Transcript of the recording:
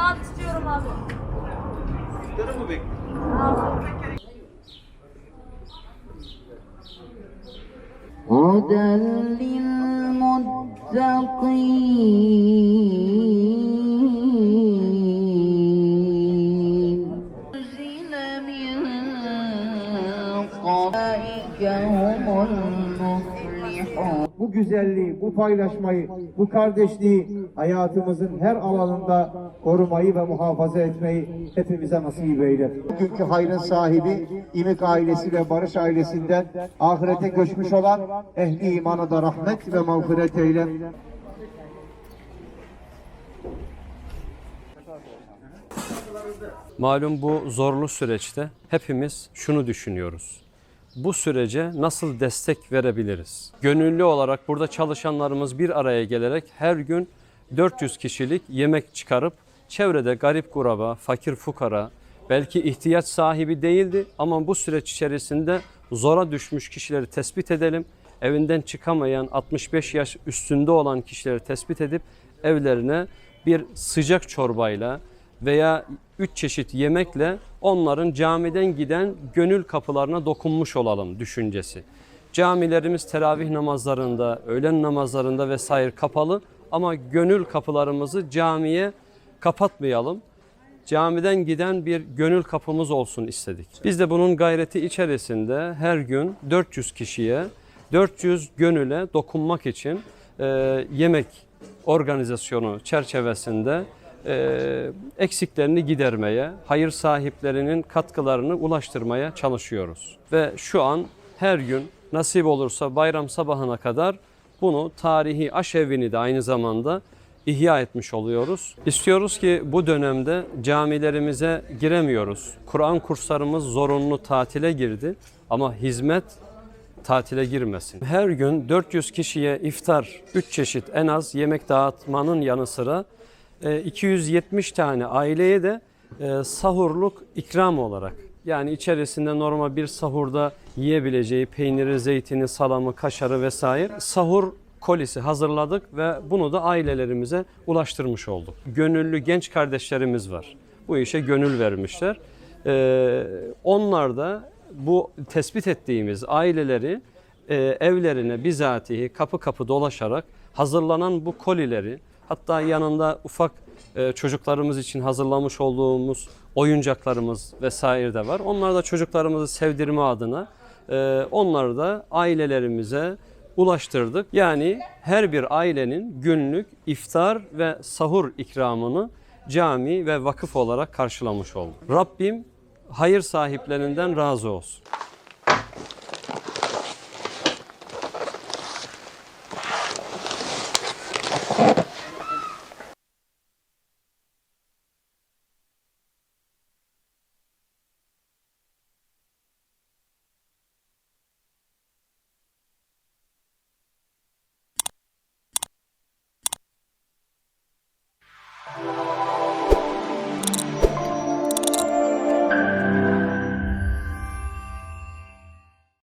bal istiyorum abi. Yarın mı bekliyorsun? Abi. هدى للمتقين أنزل من قبلك هم المفلحون bu güzelliği, bu paylaşmayı, bu kardeşliği hayatımızın her alanında korumayı ve muhafaza etmeyi hepimize nasip eyle. Bugünkü hayrın sahibi İmik ailesi ve Barış ailesinden ahirete göçmüş olan ehli imana da rahmet ve mağfiret eyle. Malum bu zorlu süreçte hepimiz şunu düşünüyoruz. Bu sürece nasıl destek verebiliriz? Gönüllü olarak burada çalışanlarımız bir araya gelerek her gün 400 kişilik yemek çıkarıp çevrede garip kuraba, fakir fukara, belki ihtiyaç sahibi değildi ama bu süreç içerisinde zora düşmüş kişileri tespit edelim. Evinden çıkamayan 65 yaş üstünde olan kişileri tespit edip evlerine bir sıcak çorbayla veya üç çeşit yemekle onların camiden giden gönül kapılarına dokunmuş olalım düşüncesi. Camilerimiz teravih namazlarında, öğlen namazlarında vesaire kapalı ama gönül kapılarımızı camiye kapatmayalım. Camiden giden bir gönül kapımız olsun istedik. Biz de bunun gayreti içerisinde her gün 400 kişiye 400 gönüle dokunmak için e, yemek organizasyonu çerçevesinde e, eksiklerini gidermeye, hayır sahiplerinin katkılarını ulaştırmaya çalışıyoruz. Ve şu an her gün nasip olursa bayram sabahına kadar bunu tarihi aşevini de aynı zamanda ihya etmiş oluyoruz. İstiyoruz ki bu dönemde camilerimize giremiyoruz. Kur'an kurslarımız zorunlu tatile girdi ama hizmet tatile girmesin. Her gün 400 kişiye iftar, 3 çeşit en az yemek dağıtmanın yanı sıra 270 tane aileye de e, sahurluk ikram olarak yani içerisinde normal bir sahurda yiyebileceği peyniri, zeytini, salamı, kaşarı vesaire sahur kolisi hazırladık ve bunu da ailelerimize ulaştırmış olduk. Gönüllü genç kardeşlerimiz var. Bu işe gönül vermişler. Ee, onlar da bu tespit ettiğimiz aileleri e, evlerine bizatihi kapı kapı dolaşarak hazırlanan bu kolileri hatta yanında ufak e, çocuklarımız için hazırlamış olduğumuz oyuncaklarımız vesaire de var. Onlar da çocuklarımızı sevdirme adına e, onları da ailelerimize ulaştırdık. Yani her bir ailenin günlük iftar ve sahur ikramını cami ve vakıf olarak karşılamış olduk. Rabbim hayır sahiplerinden razı olsun.